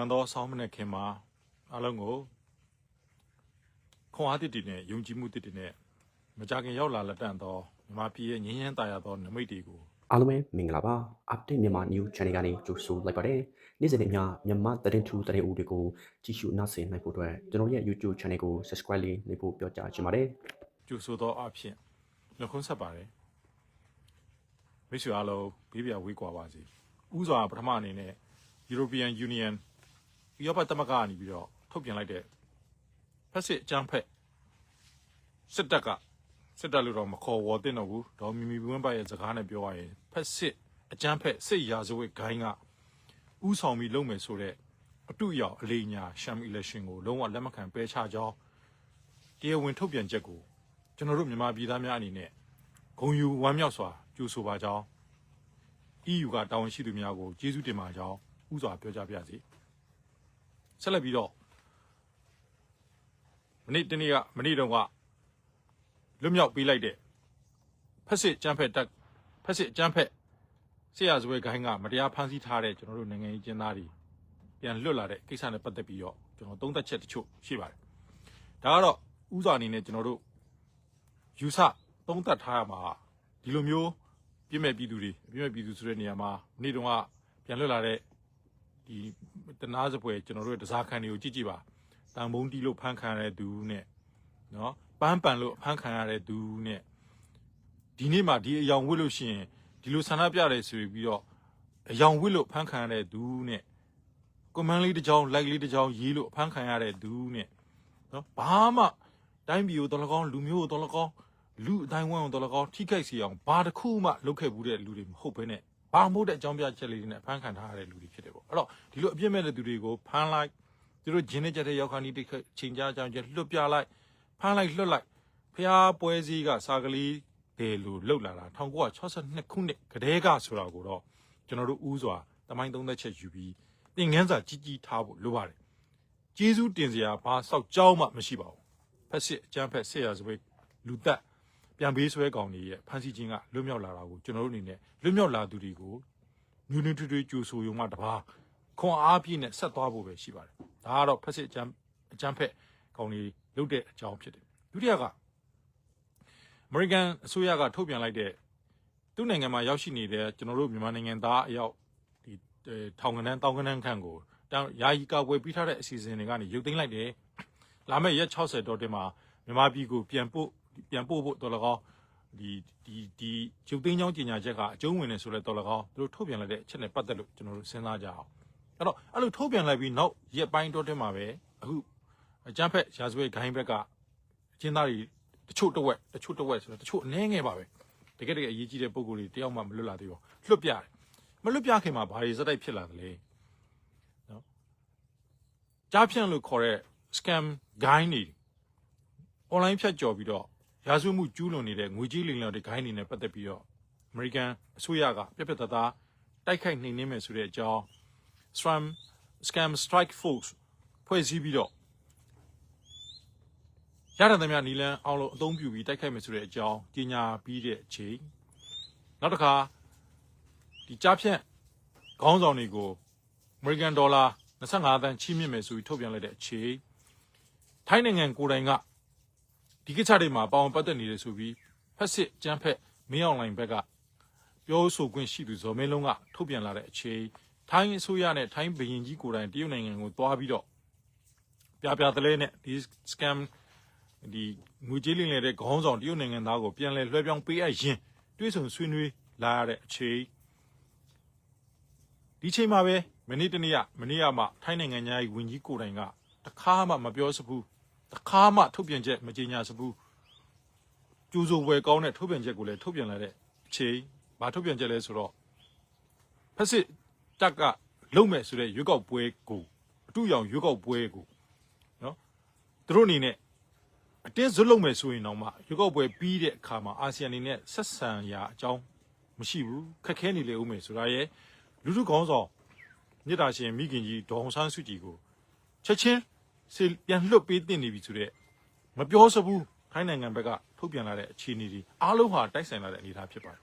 လန်သောဆောင်းမနေ့ခင်မှာအားလုံးကိုခွန်အားတစ်တည်နဲ့ယုံကြည်မှုတစ်တည်နဲ့မကြခင်ရောက်လာလက်တန့်သောမြန်မာပြည်ရဲ့ငြင်းရမ်းတာယာသောနမိတ်တွေကိုအားလုံးပဲမင်္ဂလာပါ update မြန်မာ new channel ကနေကြိုဆိုလိုက်ပါတယ်နေ့စဉ်နဲ့အမျှမြန်မာသတင်းထူးသတင်းဦးတွေကိုကြည့်ရှုနားဆင်နိုင်ဖို့အတွက်ကျွန်တော်ရဲ့ YouTube channel ကို subscribe လေးလုပ်ဖို့ပြောကြားချင်ပါတယ်ကြိုဆိုသောအဖြစ်နှုတ်ခွန်းဆက်ပါတယ်မိတ်ဆွေအားလုံးဘေးပြဝေးကွာပါစေဥစွာပထမအနေနဲ့ European Union ဥရောပသမဂ္ဂကနေပြီးတော့ထုတ်ပြန်လိုက်တဲ့ဖက်စစ်အကြမ်းဖက်စစ်တပ်ကစစ်တပ်လို့တော့မခေါ်ဝေါ်တင်တော့ဘူးဒေါ်မီမီဝင်းပတ်ရဲ့စကားနဲ့ပြောရရင်ဖက်စစ်အကြမ်းဖက်စစ်ရာဇဝတ်ဂိုင်းကဥဆောင်ပြီးလုပ်မယ်ဆိုတဲ့အတူရောက်အလေးညာရှမ် election ကိုလုံးဝလက်မခံပယ်ချကြောင်းတရားဝင်ထုတ်ပြန်ချက်ကိုကျွန်တော်တို့မြန်မာပြည်သားများအနေနဲ့ဂုံယူဝမ်းမြောက်စွာကြိုဆိုပါကြောင်း EU ကတာဝန်ရှိသူများကိုကျေးဇူးတင်ပါကြောင်းဥစွာပြောကြားပါရစေ ဆက်လက်ပြီးတော့မနေ့တနေ့ကမနေ့တုန်းကလွတ်မြောက်ပေးလိုက်တဲ့ဖက်စစ်ကျန်းဖက်တက်ဖက်စစ်ကျန်းဖက်ဆရာဇဝဲခိုင်းကမတရားဖမ်းဆီးထားတဲ့ကျွန်တော်တို့နိုင်ငံရေးကျင်းသားတွေပြန်လွတ်လာတဲ့ကိစ္စနဲ့ပတ်သက်ပြီးတော့ကျွန်တော်သုံးသပ်ချက်တချို့ရှိပါတယ်ဒါကတော့ဥစွာအနေနဲ့ကျွန်တော်တို့ယူဆသုံးသပ်ထားရမှာဒီလိုမျိုးပြည့်မဲ့ပြည်သူတွေပြည့်မဲ့ပြည်သူဆိုတဲ့နေရာမှာနေ့တုန်းကပြန်လွတ်လာတဲ့ ဒီတနာစပွဲကျွန်တော်တို့ရဲ့တစားခံတွေကိုကြည့်ကြည့်ပါတန်ဘုံတီးလို့ဖမ်းခံရတဲ့သူနဲ့နော်ပန်းပန်လို့ဖမ်းခံရတဲ့သူနဲ့ဒီနေ့မှဒီအယောင်ဝစ်လို့ရှိရင်ဒီလိုဆန္ဒပြတယ်ဆိုပြီးတော့အယောင်ဝစ်လို့ဖမ်းခံရတဲ့သူနဲ့ကွန်မန်းလေးတစ်ကြောင်းလိုက်လေးတစ်ကြောင်းရေးလို့ဖမ်းခံရတဲ့သူနဲ့နော်ဘာမှတိုင်းပြည်ကိုတော်လကောင်းလူမျိုးကိုတော်လကောင်းလူအတိုင်းဝန်းကိုတော်လကောင်းထိခိုက်စေအောင်ဘာတစ်ခုမှလုပ်ခဲ့ဘူးတဲ့လူတွေမဟုတ်ဘဲနဲ့ဘာမို့တဲ့အကြောင်းပြချက်လေးတွေနဲ့ဖမ်းခံထားရတဲ့လူတွေဖြစ်တယ်ပေါ့ အဲ့တော့ဒီလိုအပြစ်မဲ့တဲ့သူတွေကိုဖမ်းလိုက်သူတို့ဂျင်းနဲ့ကြတဲ့ရောက်ခါနီးတိတ်ချိန်ကြကြချက်လွတ်ပြလိုက်ဖမ်းလိုက်လွတ်လိုက်ဖျားပွဲစည်းကစာကလေးတယ်လို့လှုပ်လာတာ1962ခုနှစ်ကတည်းကဆိုတာကိုတော့ကျွန်တော်တို့ဥစွာတမိုင်းသုံးသက်ချက်ယူပြီးသင်ငန်းစာကြီးကြီးထားဖို့လိုပါတယ်ကျေးဇူးတင်စရာဘာစောက်ကြောင်းမှမရှိပါဘူးဖက်စစ်အကြမ်းဖက်ဆက်ရစပိတ်လူတက်ပြန်ပေးဆွဲကောင်တွေရဲ့ဖမ်းဆီးခြင်းကလွတ်မြောက်လာတာကိုကျွန်တော်တို့အနေနဲ့လွတ်မြောက်လာသူတွေကိုညူနူထွေးထွေးကြိုဆိုရုံမှတပါ ခွန်အားပြည့်နဲ့ဆက်သွားဖို့ပဲရှိပါတယ်ဒါကတော့ဖက်စစ်အကြမ်းအကြမ်းဖက်ကောင်တွေလုပ်တဲ့အကြောင်းဖြစ်တယ်ဒုတိယကအမေရိကန်အစိုးရကထုတ်ပြန်လိုက်တဲ့သူ့နိုင်ငံမှာရောက်ရှိနေတဲ့ကျွန်တော်တို့မြန်မာနိုင်ငံသားအယောက်ဒီထောင်ကနန်းတောင်ကနန်းခန့်ကိုတောင်ယာယီကာကွယ်ပြီးထားတဲ့အစီအစဉ်တွေကနေရုပ်သိမ်းလိုက်တယ်လာမယ့်ရက်60တော့တင်မှာမြန်မာပြည်ကိုပြန်ပို့ပြန်ပို့ဖို့တော်လကောင်းဒီဒီဒီကျုပ်သိန်းချောင်းကြီးညာချက်ကအကျုံးဝင်နေဆိုလဲတော်လကောင်းသူတို့ထုတ်ပြန်လိုက်တဲ့အချက်နဲ့ပတ်သက်လို့ကျွန်တော်တို့စဉ်းစားကြအောင် အဲ့တော့အဲ့လိုထုတ်ပြန်လိုက်ပြီးနောက်ရက်ပိုင်းတော့တင်မှာပဲအခုအကြမ်းဖက်ရာဇဝတ်ဂိုင်းဘက်ကအကျဉ်းသားတွေတချို့တစ်ဝက်တချို့တစ်ဝက်ဆိုတော့တချို့အနည်းငယ်ပါပဲတကယ်တကယ်အရေးကြီးတဲ့ပုံကိုယ်တွေတယောက်မှမလွတ်လာသေးဘူးလွတ်ပြတယ်မလွတ်ပြခင်မှာဘာတွေစက်တိုက်ဖြစ်လာသလဲနော်ကြားဖြန့်လို့ခေါ်တဲ့ scam ဂိုင်းတွေ online ဖြတ်ကျော်ပြီးတော့ရာဇဝတ်မှုကျူးလွန်နေတဲ့ငွေကြေးလိမ်လည်တဲ့ဂိုင်းတွေနဲ့ပတ်သက်ပြီးတော့ American အစိုးရကပြက်ပြက်သားသားတိုက်ခိုက်နှိမ်နင်းမယ်ဆိုတဲ့အကြောင်း Scam Scam Strike Force ဖွဲ့စည်းပြီးတော့ရတဲ့သမျှနီလန်အောင်လို့အသုံးပြုပြီးတိုက်ခိုက်မယ်ဆိုတဲ့အကြောင်းကြေညာပြီးတဲ့အချိန်နောက်တစ်ခါဒီကြားဖြန့်ခေါင်းဆောင်တွေကို American Dollar 25တန်းချီးမြှင့်မယ်ဆိုပြီးထုတ်ပြန်လိုက်တဲ့အချိန်ထိုင်းနိုင်ငံကိုယ်တိုင်ကဒီကိစ္စတွေမှာပါဝင်ပတ်သက်နေတယ်ဆိုပြီးဖက်စစ်ကျန်းဖက်မင်းအောင်လိုင်ဘက်ကပြောဆိုခွင့်ရှိသူဇော်မင်းလုံးကထုတ်ပြန်လာတဲ့အချိန် ထိုင်းအစိုးရနဲ့ထိုင်းဘရင်ကြီးကိုယ်တိုင်တရုတ်နိုင်ငံကိုသွားပြီးတော့ပြပြတလဲနဲ့ဒီ scam ဒီငွေကြေးလင်းနေတဲ့ခေါင်းဆောင်တရုတ်နိုင်ငံသားကိုပြန်လဲလွှဲပြောင်းပေးအပ်ရင်တွေးဆုံဆွေးနွေးလာရတဲ့အချိန်ဒီချိန်မှာပဲမနေ့တနေ့ကမနေ့ကမှထိုင်းနိုင်ငံသားကြီးဝင်ကြီးကိုယ်တိုင်ကတခါမှမပြောစဘူးတခါမှထုတ်ပြန်ချက်မကြေညာစဘူးကျူးစိုးဝယ်ကောင်းတဲ့ထုတ်ပြန်ချက်ကိုလည်းထုတ်ပြန်လာတဲ့အချိန်ဘာထုတ်ပြန်ချက်လဲဆိုတော့ဖက်စစ် တက်ကလုံမဲ့ဆိုတဲ့ရွေးကောက်ပွဲကိုအတူရောင်ရွေးကောက်ပွဲကိုနော်သူတို့အနေနဲ့အတင်းဇွတ်လုံမဲ့ဆိုရင်တော့မှရွေးကောက်ပွဲပြီးတဲ့အခါမှာအာဆီယံအနေနဲ့ဆက်ဆံရာအကြောင်းမရှိဘူးခက်ခဲနေလေဦးမယ်ဆိုတာရဲ့လူထုကောင်းဆောင်မြစ်တာရှင်မိခင်ကြီးဒေါအောင်ဆန်းစုကြည်ကိုချက်ချင်းစေပြန်လွတ်ပေးတင်နေပြီဆိုတော့မပြောစဘူးထိုင်းနိုင်ငံဘက်ကထုတ်ပြန်လာတဲ့အခြေအနေတွေအားလုံးဟာတိုက်ဆိုင်လာတဲ့အနေအထားဖြစ်ပါတယ်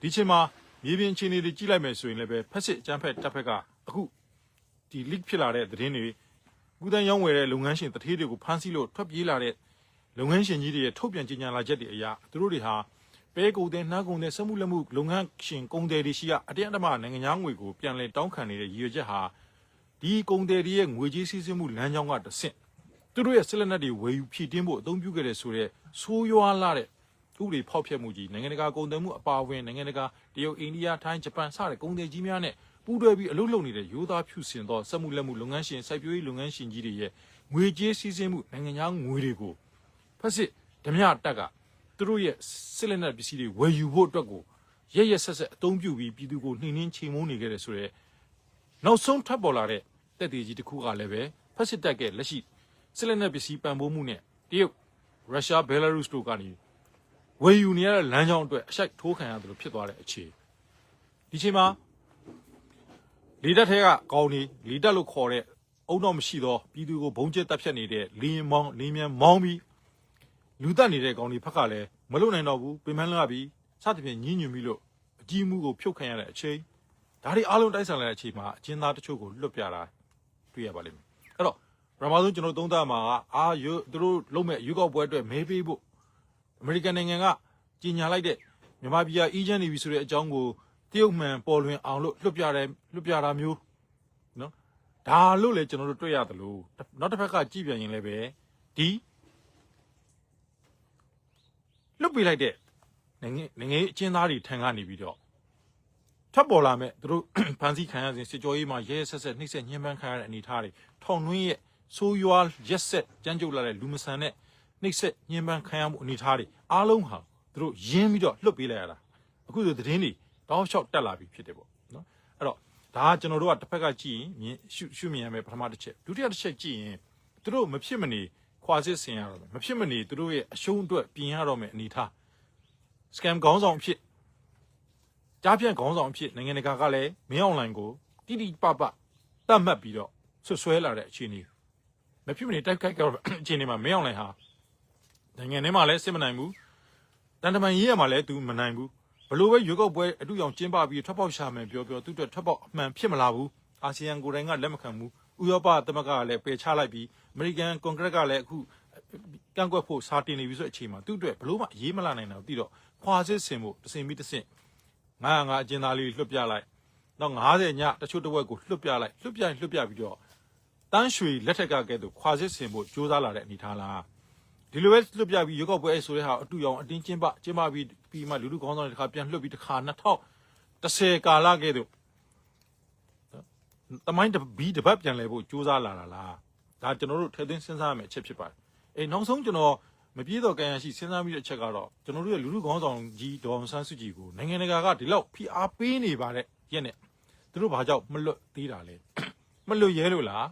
ဒီချိန်မှာ မြေပြင်အခြေအနေတွေကြည့်လိုက်မယ်ဆိုရင်လည်းပဲဖက်စစ်အကြမ်းဖက်တပ်ဖက်ကအခုဒီဒီ leak ဖြစ်လာတဲ့သတင်းတွေကုသန်းရောင်းဝယ်တဲ့လုပ်ငန်းရှင်တထေးတွေကိုဖမ်းဆီးလို့ထွက်ပြေးလာတဲ့လုပ်ငန်းရှင်ကြီးတွေရဲ့ထုတ်ပြန်ကြေညာလာချက်တွေအရသူတို့တွေဟာပဲကုန်တဲ့နှားကုန်တဲ့စက်မှုလက်မှုလုပ်ငန်းရှင်ကုန်တယ်တွေရှိကအတရအဓမ္မနိုင်ငံသားငွေကိုပြန်လည်တောင်းခံနေတဲ့ရည်ရွယ်ချက်ဟာဒီကုန်တယ်တွေရဲ့ငွေကြေးစည်းစိမ်မှုလမ်းကြောင်းကတဆင့်သူတို့ရဲ့ဆက်လက်နက်တွေဝယ်ယူဖြည့်တင်းဖို့အသုံးပြုခဲ့တဲ့ဆိုတဲ့ဆိုးရွားလာတဲ့ ဥပဒေဖောက်ဖျက်မှုကြီးနိုင်ငံတကာကုန်သွယ်မှုအပါအဝင်နိုင်ငံတကာတရုတ်အိန္ဒိယထိုင်းဂျပန်စတဲ့ကုန်သည်ကြီးများနဲ့ပူးတွဲပြီးအလုပ်လုပ်နေတဲ့ရိုးသားဖြူစင်သောစက်မှုလက်မှုလုပ်ငန်းရှင်စိုက်ပျိုးရေးလုပ်ငန်းရှင်ကြီးတွေရဲ့ငွေကြေးစည်းစိမ်မှုနိုင်ငံခြားငွေတွေကိုဖက်စစ်ဓမြတက်ကသူတို့ရဲ့စစ်လက်နက်ပစ္စည်းတွေဝယ်ယူဖို့အတွက်ကိုရရဆက်ဆက်အသုံးပြုပြီးပြည်သူကိုနှိမ်နှင်းချိန်မုန်းနေခဲ့တယ်ဆိုတော့နောက်ဆုံးထပ်ပေါ်လာတဲ့တက်သေးကြီးတစ်ခုကလည်းပဲဖက်စစ်တက်ကလက်ရှိစစ်လက်နက်ပစ္စည်းပံ့ပိုးမှုနဲ့တရုတ်ရုရှားဘယ်လာရုစ်တို့ကနေ ဝယ်ယူနေရတဲ့လမ်းကြောင်းအတွက်အရှိုက်ထိုးခံရတယ်လို့ဖြစ်သွားတဲ့အခြေဒီချိန်မှာလေတက်ထဲကကောင်းနေလေတက်လို့ခေါ်တဲ့အုံတော့မရှိတော့ပြည်သူကိုဘုံကျက်တက်ဖြတ်နေတဲ့လင်းမောင်းလင်းမြန်မောင်းပြီးလူတက်နေတဲ့ကောင်းဒီဖက်ကလည်းမလုံနိုင်တော့ဘူးပင်ပန်းလာပြီးစသဖြင့်ညှဉ်းညွန်ပြီးလို့အကြီးမှုကိုဖြုတ်ခံရတဲ့အချိန်ဒါတွေအားလုံးတိုက်ဆိုင်လာတဲ့အချိန်မှာအကျဉ်းသားတချို့ကိုလွတ်ပြတာတွေ့ရပါလိမ့်မယ်အဲ့တော့ပထမဆုံးကျွန်တော်သုံးသပ်မှာကအာယူသူတို့လုံးမဲ့ရွေးကောက်ပွဲအတွက်မဲပေးဖို့ အမေရိကန်နိုင်ငံကကြီးညာလိုက်တဲ့မြန်မာပြည်က agent နေပြီဆိုတဲ့အကြောင်းကိုတရုတ်မှန်ပေါ်လွင်အောင်လို့လွတ်ပြတယ်လွတ်ပြတာမျိုးနော်ဒါလို့လည်းကျွန်တော်တို့တွေ့ရတယ်လို့နောက်တစ်ဖက်ကကြည့်ပြန်ရင်လည်းပဲဒီလွတ်ပြလိုက်တဲ့နိုင်ငံနိုင်ငံရေးအကျဉ်းသားတွေထံကနေပြီးတော့ထပ်ပေါ်လာမဲ့သူတို့ဖန်ဆီးခံရစဉ်စစ်ကြောရေးမှာရဲရဲဆက်ဆက်နှိမ့်ဆက်ညှဉ်းပန်းခံရတဲ့အနေအထားတွေထောင်နှင်းရဲ့ဆိုးရွားရက်ဆက်ကြမ်းကြုတ်လာတဲ့လူမဆန်တဲ့ နှိပ်စက်ညှဉ်းပန်းခံရမှုအနေအထားတွေအားလုံးဟာသူတို့ရင်းပြီးတော့လှုပ်ပေးလိုက်ရတာအခုဆိုသတင်းတွေတောက်လျှောက်တက်လာပြီဖြစ်တယ်ပေါ့နော်အဲ့တော့ဒါကကျွန်တော်တို့ကတစ်ဖက်ကကြည့်ရင်မြင်ရှုရှုမြင်ရမယ်ပထမတစ်ချက်ဒုတိယတစ်ချက်ကြည့်ရင်သူတို့မဖြစ်မနေခွာစစ်ဆင်ရတော့မယ်မဖြစ်မနေသူတို့ရဲ့အရှုံးအတွက်ပြင်ရတော့မယ်အနေအထား scam ခေါင်းဆောင်အဖြစ်ကြားပြန့်ခေါင်းဆောင်အဖြစ်နိုင်ငံတကာကလည်းမင်းအွန်လိုင်းကိုတိတိပပတတ်မှတ်ပြီးတော့ဆွဆွဲလာတဲ့အခြေအနေမဖြစ်မနေတိုက်ခိုက်ကြတော့အခြေအနေမှာမင်းအွန်လိုင်းဟာ နိုင်ငံထဲမှာလည်းစစ်မနိုင်ဘူးတန်တမန်ရေးရမှာလည်းသူမနိုင်ဘူးဘလို့ပဲရွေးကောက်ပွဲအတူအောင်ကျင်းပပြီးထွက်ပေါက်ရှာမယ်ပြောပြောသူ့အတွက်ထွက်ပေါက်အမှန်ဖြစ်မလာဘူးအာဆီယံကိုယ်တိုင်ကလက်မခံဘူးဥရောပသမဂ္ဂကလည်းပယ်ချလိုက်ပြီးအမေရိကန်ကွန်ဂရက်ကလည်းအခုကန့်ကွက်ဖို့စာတင်နေပြီဆိုတဲ့အချိန်မှာသူ့အတွက်ဘလို့မှရေးမလာနိုင်တော့တိတော့ခွာစစ်ဆင်ဖို့တစင်ပြီးတစင်ငါငါအကျဉ်းသားလေးလွတ်ပြလိုက်တော့90ညတချို့တစ်ဝက်ကိုလွတ်ပြလိုက်လွတ်ပြရင်လွတ်ပြပြီးတော့တန်းရွှေလက်ထက်ကကဲတော့ခွာစစ်ဆင်ဖို့ကြိုးစားလာတဲ့အနေထားလား ဒီလိုပဲလွတ်ပြပြီးရွေးကောက်ပွဲအဲဆိုတဲ့ဟာအတူရောင်အတင်းကျင်းပကျင်းပပြီးပြီးမှလူလူကောင်းဆောင်တွေတစ်ခါပြန်လွတ်ပြီးတစ်ခါ2010ကာလကဲ့သို့တမိုင်းတဘီတပတ်ပြန်လဲဖို့ကြိုးစားလာတာလားဒါကျွန်တော်တို့ထည့်သွင်းစဉ်းစားရမယ့်အချက်ဖြစ်ပါတယ်အေးနောက်ဆုံးကျွန်တော်မပြေတော့ကံရရှိစဉ်းစားမိတဲ့အချက်ကတော့ကျွန်တော်တို့ရဲ့လူလူကောင်းဆောင်ကြီးဒေါအောင်ဆန်းစုကြည်ကိုနိုင်ငံတကာကဒီလောက်ဖိအားပေးနေပါတဲ့ရက်နဲ့သူတို့ဘာကြောင့်မလွတ်သေးတာလဲမလွတ်ရဲလို့လား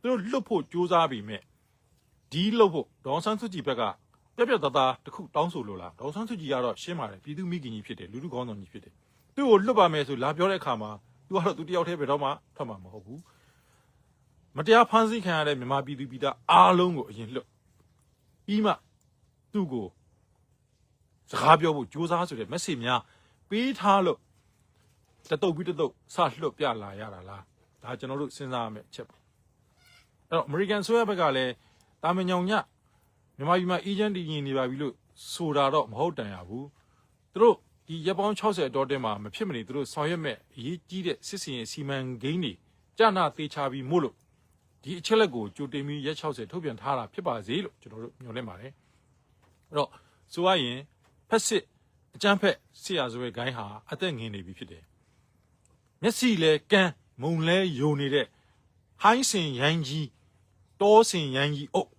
သူတို့လွတ်ဖို့ကြိုးစားပြီးမြဲ ဒီလို့ဖို့ဒေါန်ဆန်းစုကြည်ဘက်ကပြက်ပြက်သားသားတစ်ခုတောင်းဆိုလို့လားဒေါန်ဆန်းစုကြည်ကတော့ရှင်းပါတယ်ပြည်သူမိခင်ကြီးဖြစ်တယ်လူလူကောင်းဆောင်ကြီးဖြစ်တယ်သူ့ကိုလွတ်ပါမယ်ဆိုလာပြောတဲ့အခါမှာသူကတော့သူတယောက်တည်းပဲတော့မှထွက်မှာမဟုတ်ဘူးမတရားဖမ်းဆီးခံရတဲ့မြန်မာပြည်သူပြည်သားအားလုံးကိုအရင်လွတ်ပြီးမှသူ့ကိုစကားပြောဖို့ကြိုးစားဆိုတဲ့ message များပေးထားလို့တတုပ်ပြီးတတုပ်စလွတ်ပြလာရတာလားဒါကျွန်တော်တို့စဉ်းစားရမယ့်အချက်ပေါ့အဲ့တော့ American ဆိုရဘက်ကလည်း တာမန်ညောင်ညမြန်မာပြည်မှာအေဂျင့်တီရင်နေပါပြီလို့ဆိုတာတော့မဟုတ်တန်ရဘူးသူတို့ဒီရက်ပေါင်း60အတော်တင်းမှာမဖြစ်မနေသူတို့ဆောင်ရွက်မဲ့အရေးကြီးတဲ့စစ်စင်ရေးစီမံကိန်းတွေကြာနာသေးချပြီးမို့လို့ဒီအချက်လက်ကိုကြိုတင်ပြီးရက်60ထုတ်ပြန်ထားတာဖြစ်ပါစေလို့ကျွန်တော်တို့ညွှန်လင့်ပါတယ်အဲ့တော့ဆိုရရင်ဖက်စစ်အကြမ်းဖက်ဆရာဇဝဲဂိုင်းဟာအသက်ငင်နေပြီဖြစ်တယ်မျက်စိလဲကန်းမုံလဲယုံနေတဲ့ဟိုင်းစင်ရိုင်းကြီး တောစင်ရန်ကြီးအုပ်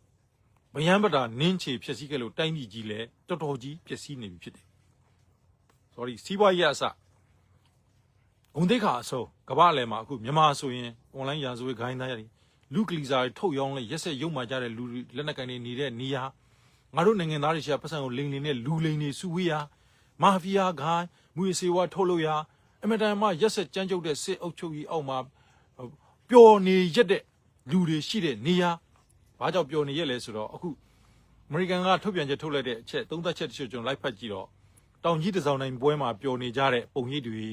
ဗယံပတာနင်းချေဖြစ်စည်းခဲ့လို့တိုင်းပြည်ကြီးလည်းတော်တော်ကြီးဖြစ်စည်းနေပြီဖြစ်တယ်။ sorry စီးပွားရေးအစဂုံတိတ်ခါအစိုးကမ္ဘာအလယ်မှာအခုမြန်မာဆိုရင် online ရာဇဝတ်ဂိုင်းသားတွေလူကလီစာတွေထုတ်ရောင်းလဲရက်ဆက်ရုံမှကြတဲ့လူတွေလက်နက်ကန်တွေနေတဲ့နေရာငါတို့နိုင်ငံသားတွေရှာပတ်စံကိုလိန်နေတဲ့လူလိန်တွေစုဝေးရာမာဖီးယားဂိုင်းမူရစေဝါထုတ်လို့ရာအမတန်မှရက်ဆက်ကြမ်းကြုတ်တဲ့စစ်အုပ်ချုပ်ကြီးအောက်မှာပျော်နေရက်တဲ့ လူတွေရှိတဲ့နေရာဘာကြောင့်ပျော်နေရက်လဲဆိုတော့အခုအမေရိကန်ကထုတ်ပြန်ချက်ထုတ်လိုက်တဲ့အချက်သုံးသက်ချက်တချို့ကျွန်တော်လိုက်ဖတ်ကြည့်တော့တောင်ကြီးတစောင်းတိုင်းပွဲမှာပျော်နေကြတဲ့ပုံရိပ်တွေ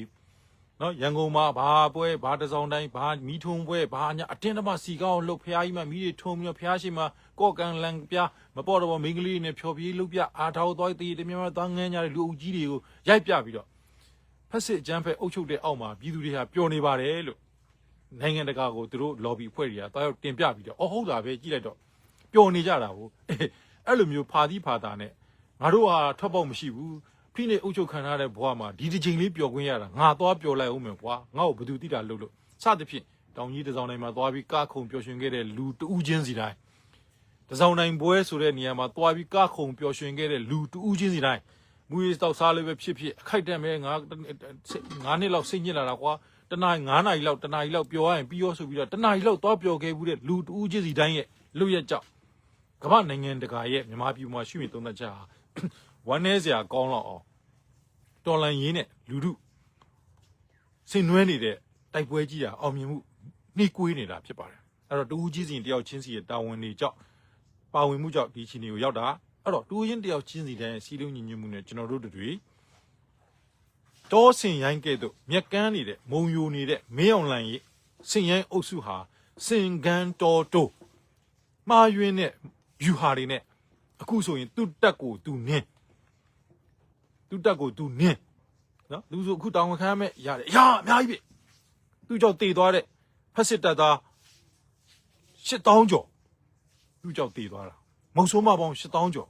နော်ရန်ကုန်မှာဘာပွဲဘာတစောင်းတိုင်းဘာမီးထုံပွဲဘာညာအတင်းတမစီကောင်းလှုပ်ဖះကြီးမှမီးတွေထုံပြီးတော့ဖះရှိမှကော့ကန်လန်ပြမပေါ်တော့မိန်းကလေးတွေနဲ့ဖြော်ပြေးလှုပ်ပြအားထောက်သွားတည်တမြမသွားငန်းကြတဲ့လူအုပ်ကြီးတွေကိုရိုက်ပြပြီးတော့ဖက်စစ်အကြမ်းဖက်အုပ်ချုပ်တဲ့အောက်မှာပြည်သူတွေဟာပျော်နေပါတယ်လို့ နိုင်ငံတကာကိုသူတို့ lobby အဖွဲ့တွေကတောက်ရောက်တင်ပြပြီးတော့အော်ဟုတ်တာပဲကြည့်လိုက်တော့ပျော်နေကြတာကိုအဲ့လိုမျိုးဖာသီးဖာတာနဲ့ငါတို့ဟာထွက်ပေါက်မရှိဘူးဖိနေအုပ်ချုပ်ခံရတဲ့ဘဝမှာဒီတစ်ချိန်လေးပျော်ခွင့်ရတာငါသွားပျော်လိုက်အောင်မယ်ကွာငါ့ကိုဘယ်သူတိတာလို့လို့စသဖြင့်တောင်ကြီးတစ်စောင်းတိုင်းမှာသွားပြီးကခုံပျော်ရွှင်ခဲ့တဲ့လူတဦးချင်းစီတိုင်းတစ်စောင်းတိုင်းပွဲဆိုတဲ့နေရာမှာသွားပြီးကခုံပျော်ရွှင်ခဲ့တဲ့လူတဦးချင်းစီတိုင်းမူရေးတောက်စားလေးပဲဖြစ်ဖြစ်အခိုက်အတန့်ပဲငါငါနှစ်လောက်စိတ်ညစ်လာတာကွာ တနား9နာရီလောက်တနာရီလောက်ပျော်ရရင်ပြီးရောဆိုပြီးတော့တနာရီလောက်သွားပျော်ခဲ့ဘူးတဲ့လူတဦးချင်းစီတိုင်းရဲ့လူရဲ့ကြောက်ကမ္ဘာနိုင်ငံတကာရဲ့မြန်မာပြည်မှာရှိမြသုံးသက်ချက်ဟာဝမ်းနည်းစရာကောင်းတော့အောင်တော်လန်ရင်းနဲ့လူတို့ဆင်နွှဲနေတဲ့တိုက်ပွဲကြီးတာအောင်မြင်မှုနှိကွေးနေတာဖြစ်ပါတယ်အဲ့တော့တူဦးကြီးစီတယောက်ချင်းစီရဲ့တာဝန်တွေကြောင့်ပါဝင်မှုကြောင့်ဒီချီနေကိုရောက်တာအဲ့တော့တူဦးချင်းတယောက်ချင်းစီတိုင်းစီလုံးညီညွတ်မှုနဲ့ကျွန်တော်တို့တွေ တောဆင်ရိုင်းကဲ့သို့မြက်ကန်းနေတဲ့မုံယိုနေတဲ့မင်းအောင်လန်ရဲ့ဆင်ရိုင်းအုပ်စုဟာစင်ကန်တော်တိုးမှားယွင်းတဲ့ယူဟာတွေနဲ့အခုဆိုရင်သူ့တက်ကိုသူနင်းသူတက်ကိုသူနင်းနော်လူဆိုအခုတောင်းဝန်ခံရမဲ့ရတယ်အရာအများကြီးပဲသူကြောင့်တည်သွားတဲ့ဖက်စစ်တပ်သား8000ကျော်သူကြောင့်တည်သွားတာမုံဆိုးမပေါင်း8000ကျော်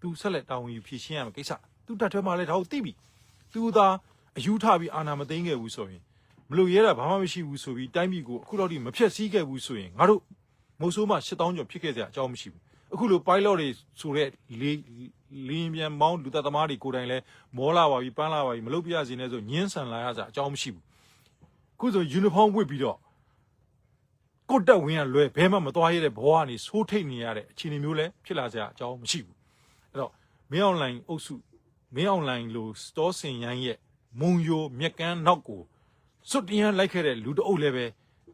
သူဆက်လက်တာဝန်ယူဖြည့်ရှင်းရမယ်ကိစ္စသူတက်ထဲမှာလည်းဒါကိုသိပြီသူသာ အယူထပြီးအာဏာမသိမ်းခဲ့ဘူးဆိုရင်မလို့ရဲတာဘာမှမရှိဘူးဆိုပြီးတိုင်းပြည်ကိုအခုတော့ဒီမဖြက်စည်းခဲ့ဘူးဆိုရင်ငါတို့မုံဆိုးမ8000ကျော်ဖြစ်ခဲ့စရာအကြောင်းမရှိဘူးအခုလို pilot တွေဆိုတဲ့လေလင်းပြန်မောင်းလူသက်သမားတွေကိုယ်တိုင်လဲမောလာပါပြီပန်းလာပါပြီမလုပ်ပြရစီနဲ့ဆိုညင်းဆန်လာရစရာအကြောင်းမရှိဘူးအခုဆို uniform ဝတ်ပြီးတော့ကိုတက်ဝင်ရလွဲဘဲမှမသွားရတဲ့ဘဝကနေဆိုးထိတ်နေရတဲ့အခြေအနေမျိုးလဲဖြစ်လာစရာအကြောင်းမရှိဘူးအဲ့တော့မင်းအွန်လိုင်းအုပ်စုမင်းအွန်လိုင်းလိုစတောစင်ရိုင်းရဲ့ မုံယိုမြက်ကန်းနောက်ကိုစွတ်တရားလိုက်ခဲ့တဲ့လူတအုပ်လည်းပဲ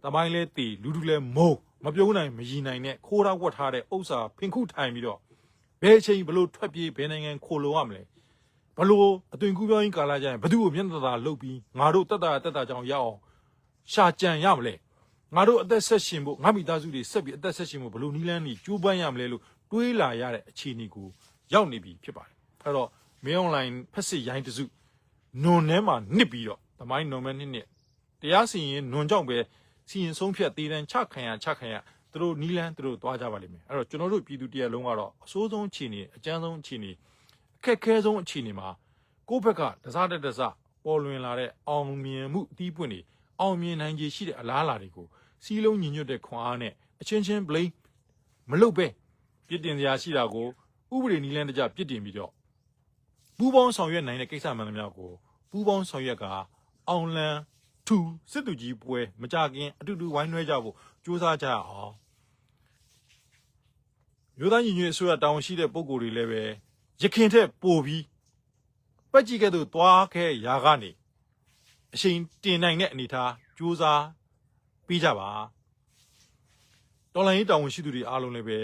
တမိုင်းလဲတည်လူတူလဲမုံမပြုံးနိုင်မရည်နိုင်နဲ့ခိုးထားဝတ်ထားတဲ့ဥစ္စာဖင်ခုထိုင်ပြီးတော့ဘယ်အချိန်ဘလို့ထွက်ပြေးဘယ်နိုင်ငံခိုလုံရမလဲဘလို့အသွင်ကူးပြောင်းရင်ကာလာကြရင်ဘသူ့ကိုမျက်နှာသာလှုပ်ပြီးငါတို့တက်တာတက်တာကြောင့်ရအောင်ရှာကြံရမလဲငါတို့အသက်ဆက်ရှင်ဖို့ငါမိသားစုတွေဆက်ပြီးအသက်ဆက်ရှင်ဖို့ဘလို့နီးလန်းနေကြိုးပမ်းရမလဲလို့တွေးလာရတဲ့အခြေအနေကိုရောက်နေပြီဖြစ်ပါတယ်အဲ့တော့မင်းအွန်လိုင်းဖက်စစ်ရိုင်းတစု နွန်ထဲမှာနစ်ပြီးတော့သမိုင်းနွန်မဲနစ်နစ်တရားစီရင်နွန်ကြောင့်ပဲစီရင်ဆုံးဖြတ်တည်တံချခံရချခံရသူတို့နီးလန်းသူတို့သွားကြပါလိမ့်မယ်အဲ့တော့ကျွန်တော်တို့ပြည်သူတရက်လုံးကတော့အဆိုးဆုံးအခြေအနေအကြမ်းဆုံးအခြေအနေအခက်ခဲဆုံးအခြေအနေမှာကိုယ့်ဘက်ကတစားတက်တစားပေါ်လွင်လာတဲ့အောင်မြင်မှုအသီးပွင့်တွေအောင်မြင်နိုင်ခြေရှိတဲ့အလားအလာတွေကိုစီးလုံးညီညွတ်တဲ့ခွန်အားနဲ့အချင်းချင်း blame မလုပ်ပဲပြစ်တင်စရာရှိတာကိုဥပဒေနီးလန်းတကြပြစ်တင်ပြီးတော့ပူးပေါင်းဆောင်ရွက်နိုင်တဲ့ကိစ္စမှန်သမျှကို ပူးပေါင်းဆောင်ရွက်ကအောင်လန်းထူစစ်သူကြီးပွဲမကြခင်အတူတူဝိုင်းနှွဲကြဖို့စူးစမ်းကြရအောင်မြို့သားညီညွတ်အစိုးရတာဝန်ရှိတဲ့ပုံကိုယ်တွေလည်းပဲရခင်ထက်ပိုပြီးပက်ကြည့်ခဲ့သူသွားခဲ့ရာကနေအချိန်တင်နိုင်တဲ့အနေထားစူးစမ်းပြီးကြပါတော်လိုင်းရေးတာဝန်ရှိသူတွေအားလုံးလည်းပဲ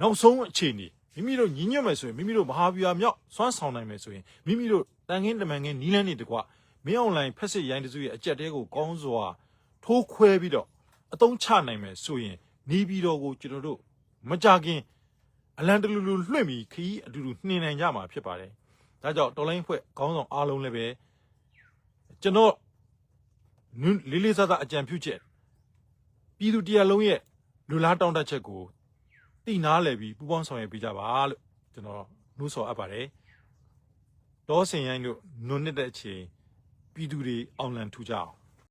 နောက်ဆုံးအချိန်နေ မိမိတို့ညီညွတ်မယ်ဆိုရင်မိမိတို့မဟာဗျူဟာမြောက်စွမ်းဆောင်နိုင်မယ်ဆိုရင်မိမိတို့တန်ခင်းတမန်ခင်းနီးလန်းနေတကွမင်းအွန်လိုင်းဖက်စစ်ရိုင်းတစုရဲ့အကြက်တဲကိုကောင်းစွာထိုးခွဲပြီးတော့အသုံးချနိုင်မယ်ဆိုရင်နေပြီးတော့ကိုကျွန်တော်တို့မကြခင်အလံတလူလူလွှင့်ပြီးခရီးအတူတူနှင်နိုင်ကြမှာဖြစ်ပါတယ်။ဒါကြောင့်တော်လိုင်းဖွဲ့ခေါင်းဆောင်အားလုံးလည်းပဲကျွန်တော်နွန်းလေးလေးစားစားအကြံပြုချက်ပြည်သူတရားလုံးရဲ့လူလားတောင်းတချက်ကို တိနာလဲပြီးပူပေါင်းဆောင်ရွက်ပေးကြပါလို့ကျွန်တော်နှိုးဆော်အပ်ပါတယ်။ဒေါ်စင်ရိုင်းတို့နွန်းနစ်တဲ့အချိန်ပြည်သူတွေအောင်လံထူကြအောင်